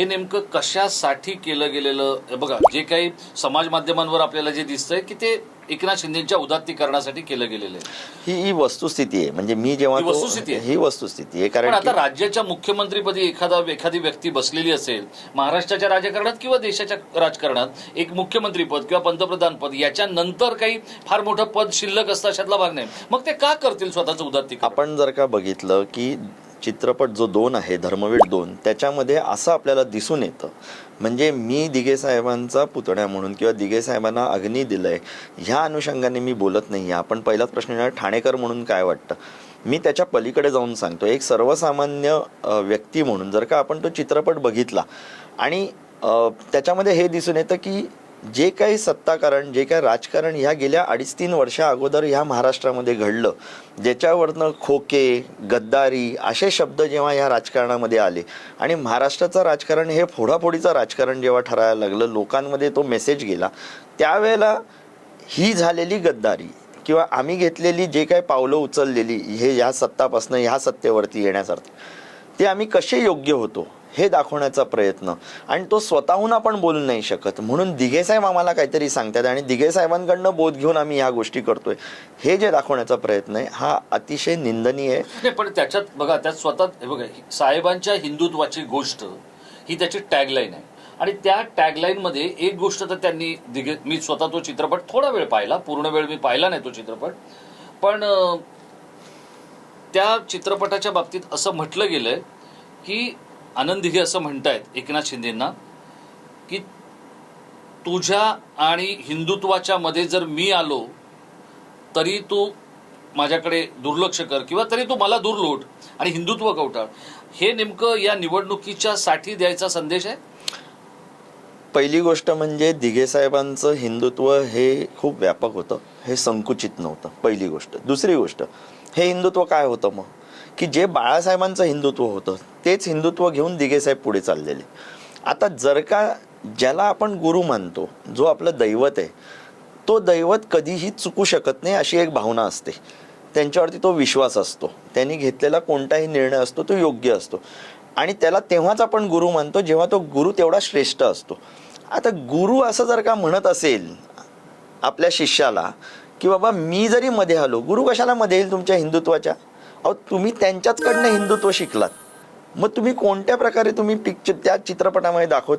हे नेमकं कशासाठी केलं गेलेलं? बघा जे काही समाज माध्यमांवर आपल्याला जे दिसतंय की ते एकनाथ शिंदेच्या उदात्तीकरणासाठी केलं गेलेलं आहे. ही ही वस्तुस्थिती आहे. म्हणजे मी जेव्हा वस्तुस्थिती आहे. ही वस्तुस्थिती आहे. कारण आता राज्याच्या मुख्यमंत्रीपदी एखादा एखादी व्यक्ती बसलेली असेल महाराष्ट्राच्या राजकारणात किंवा देशाच्या राजकारणात एक मुख्यमंत्री पद किंवा पंतप्रधान पद याच्यानंतर काही फार मोठं पद शिल्लक असतं अशातला भाग नाही. मग ते का करतील स्वतःचं उदात्तीकरण? आपण जर का बघितलं की चित्रपट जो दोन आहे धर्मवीर दोन त्याच्यामध्ये असं आपल्याला दिसून येतं. म्हणजे मी दिघे साहेबांचा पुतण्या म्हणून किंवा दिघे साहेबांना अग्नी दिलंय ह्या अनुषंगाने मी बोलत नाही आहे. आपण पहिलाच प्रश्न येणार ठाणेकर म्हणून काय वाटतं? मी त्याच्या पलीकडे जाऊन सांगतो. एक सर्वसामान्य व्यक्ती म्हणून जर का आपण तो चित्रपट बघितला आणि त्याच्यामध्ये हे दिसून येतं की जे काही सत्ताकारण जे काही राजकारण ह्या गेल्या अडीच तीन वर्षा अगोदर ह्या महाराष्ट्रामध्ये घडलं ज्याच्यावरनं खोके गद्दारी असे शब्द जेव्हा ह्या राजकारणामध्ये आले. आणि महाराष्ट्राचं राजकारण हे फोडाफोडीचं राजकारण जेव्हा ठरायला लागलं लोकांमध्ये तो मेसेज गेला त्यावेळेला ही झालेली गद्दारी किंवा आम्ही घेतलेली जे काही पावलं उचललेली हे ह्या सत्तापासनं ह्या सत्तेवरती येण्यासाठी ते आम्ही कसे योग्य होतो? हे दाखवण्याचा प्रयत्न. आणि तो स्वतःहून आपण बोलू नाही शकत. म्हणून दिघेसाहेब आम्हाला काहीतरी सांगतात आणि दिघेसाहेबांकडनं बोध घेऊन आम्ही ह्या गोष्टी करतोय. हे जे दाखवण्याचा प्रयत्न आहे हा अतिशय निंदनीय आहे. पण त्याच्यात बघा त्यात स्वतः बघा साहेबांच्या हिंदुत्वाची गोष्ट ही त्याची टॅगलाईन आहे. आणि त्या टॅगलाईन मध्ये एक गोष्ट तर त्यांनी दिघे मी स्वतः तो चित्रपट थोडा वेळ पाहिला पूर्ण वेळ मी पाहिला नाही तो चित्रपट. पण त्या चित्रपटाच्या बाबतीत असं म्हटलं गेलंय की आनंदी घे असं म्हणतायत एकनाथ शिंदेना की तुझ्या आणि हिंदुत्वाच्या मध्ये जर मी आलो तरी तू माझ्याकडे दुर्लक्ष कर किंवा तरी तू मला दुर्लोट आणि हिंदुत्व कवटाळ. हे नेमकं या निवडणुकीच्या साठी द्यायचा संदेश आहे? पहिली गोष्ट म्हणजे दिघे साहेबांचं हिंदुत्व हे खूप व्यापक होतं हे संकुचित नव्हतं पहिली गोष्ट. दुसरी गोष्ट हे हिंदुत्व काय होतं मग? की जे बाळासाहेबांचं हिंदुत्व होतं तेच हिंदुत्व घेऊन दिगेसाहेब पुढे चाललेले. आता जर का ज्याला आपण गुरु मानतो जो आपलं दैवत आहे तो दैवत कधीही चुकू शकत नाही अशी एक भावना असते. त्यांच्यावरती तो विश्वास असतो. त्यांनी घेतलेला कोणताही निर्णय असतो तो योग्य असतो. आणि त्याला तेव्हाच आपण गुरु मानतो जेव्हा तो गुरु तेवढा श्रेष्ठ असतो. आता गुरु असं जर का म्हणत असेल आपल्या शिष्याला की बाबा मी जरी मध्ये आलो गुरु कशाला मध्ये येईल तुमच्या हिंदुत्वाच्या? अहो तुम्ही त्यांच्याचकडनं हिंदुत्व शिकलात. मग तुम्ही कोणत्या प्रकारे तुम्ही पिक्चर त्या चित्रपटामध्ये दाखवत?